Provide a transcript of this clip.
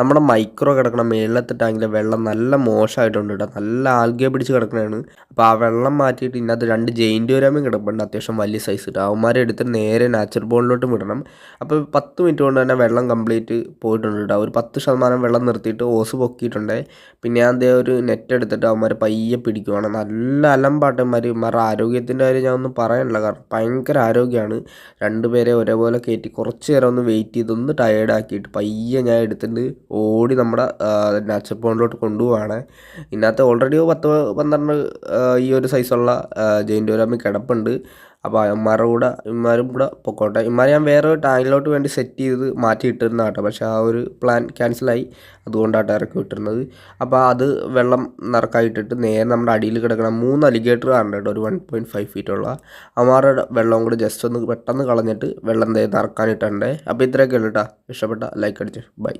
നമ്മുടെ മൈക്രോ കിടക്കണ മേളിലത്തെ ടാങ്കിലെ വെള്ളം നല്ല മോശമായിട്ടുണ്ട് കേട്ടോ നല്ല ആൽഗിയ പിടിച്ച് കിടക്കണതാണ് അപ്പോൾ ആ വെള്ളം മാറ്റിയിട്ട് ഇന്നത്തെ രണ്ട് ജെയിന്റ് വരാമയും കിടപ്പുണ്ട്. അത്യാവശ്യം വലിയ സൈസ് കിട്ടും അവന്മാരെ എടുത്തിട്ട് നേരെ നാച്ചുറൽ ബോണിലോട്ട് വിടണം. അപ്പോൾ പത്ത് മിനിറ്റ് കൊണ്ട് തന്നെ വെള്ളം കംപ്ലീറ്റ് പോയിട്ടുണ്ട് കേട്ടോ ഒരു പത്ത് ശതമാനം വെള്ളം നിർത്തിയിട്ട് ഓസ് പൊക്കിയിട്ടുണ്ട്. പിന്നെ ദേ ഒരു നെറ്റ് എടുത്തിട്ട് അവന്മാർ പയ്യെ പിടിക്കുവാണ്. നല്ല അലമ്പാട്ടന്മാർ ഇവന്മാരുടെ ആരോഗ്യത്തിന്റെ കാര്യം ഞാൻ ഒന്നും പറയാനില്ല. കാരണം ഭയങ്കര ആരോഗ്യമാണ് രണ്ടുപേരെ ഒരേപോലെ കയറ്റി കുറച്ച് നേരം ഒന്ന് വെയിറ്റ് ചെയ്തൊന്ന് ടയേർഡാക്കിയിട്ട് പയ്യെ ഞാൻ എടുത്തിട്ട് ഓടി നമ്മുടെ നാച്ചുറൽ പോണ്ടിലോട്ട് കൊണ്ടുപോവാണ്. ഇതിനകത്ത് ഓൾറെഡി പത്ത് പന്ത്രണ്ട് ഈ ഒരു സൈസുള്ള ജെയിന്റ് ഒരാമി കിടപ്പുണ്ട്. അപ്പോൾ അമ്മമാരുടെ കൂടെ ഇമ്മാരും കൂടെ പൊക്കോട്ടെ. ഇമ്മാരെ ഞാൻ വേറെ ടാങ്കിലോട്ട് വേണ്ടി സെറ്റ് ചെയ്ത് മാറ്റി ഇട്ടിരുന്ന കേട്ടോ പക്ഷേ ആ ഒരു പ്ലാൻ ക്യാൻസലായി അതുകൊണ്ടാട്ടോ ഇറക്കി വിട്ടിരുന്നത്. അപ്പോൾ അത് വെള്ളം നിറക്കായിട്ടിട്ട് നേരെ നമ്മുടെ അടിയിൽ കിടക്കണം മൂന്ന് അലിഗേറ്റർ ആണ് കേട്ടോ ഒരു വൺ പോയിന്റ് ഫൈവ് ഫീറ്റുള്ള അമ്മമാരുടെ വെള്ളം കൂടെ ജസ്റ്റ് ഒന്ന് പെട്ടെന്ന് കളഞ്ഞിട്ട് വെള്ളം നിറക്കാനിട്ടുണ്ടേ. അപ്പോൾ ഇത്രയൊക്കെ ഉള്ളൂ കേട്ടോ ഇഷ്ടപ്പെട്ട ലൈക്ക് അടിച്ച്. ബൈ